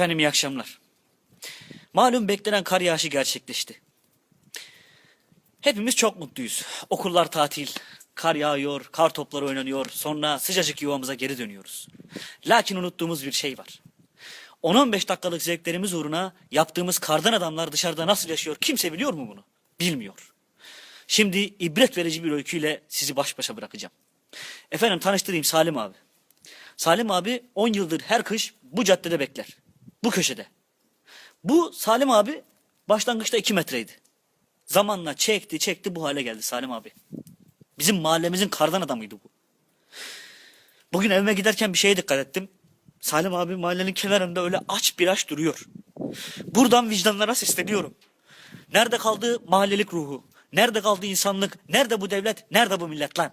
Efendim iyi akşamlar. Malum beklenen kar yağışı gerçekleşti. Hepimiz çok mutluyuz. Okullar tatil, kar yağıyor, kar topları oynanıyor, sonra sıcacık yuvamıza geri dönüyoruz. Lakin unuttuğumuz bir şey var. 10-15 dakikalık zevklerimiz uğruna yaptığımız kardan adamlar dışarıda nasıl yaşıyor kimse biliyor mu bunu? Bilmiyor. Şimdi ibret verici bir öyküyle sizi baş başa bırakacağım. Efendim tanıştırayım Salim abi. Salim abi 10 yıldır her kış bu caddede bekler. Bu köşede. Bu Salim abi başlangıçta 2 metreydi. Zamanla çekti çekti bu hale geldi Salim abi. Bizim mahallemizin kardan adamıydı bu. Bugün evime giderken bir şeye dikkat ettim. Salim abi mahallenin kenarında öyle aç bir aç duruyor. Buradan vicdanlara sesleniyorum. Nerede kaldı mahallelik ruhu? Nerede kaldı insanlık? Nerede bu devlet? Nerede bu millet lan?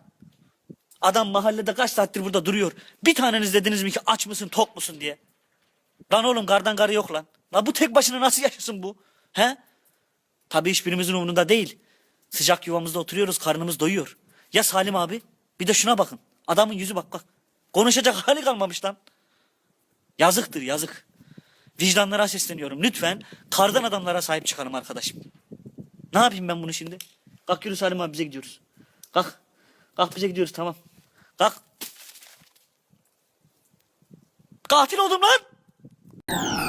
Adam mahallede kaç saattir burada duruyor. Bir taneniz dediniz mi ki aç mısın tok musun diye. Lan oğlum kardan karı yok lan. Lan bu tek başına nasıl yaşasın bu? He? Tabii hiçbirimizin umurunda değil. Sıcak yuvamızda oturuyoruz karnımız doyuyor. Ya Salim abi? Bir de şuna bakın. Adamın yüzü bak bak. Konuşacak hali kalmamış lan. Yazıktır yazık. Vicdanlara sesleniyorum. Lütfen kardan adamlara sahip çıkalım arkadaşım. Ne yapayım ben bunu şimdi? Kalk yürü Salim abi bize gidiyoruz. Kalk. Kalk bize gidiyoruz tamam. Kalk. Katil oldum lan. you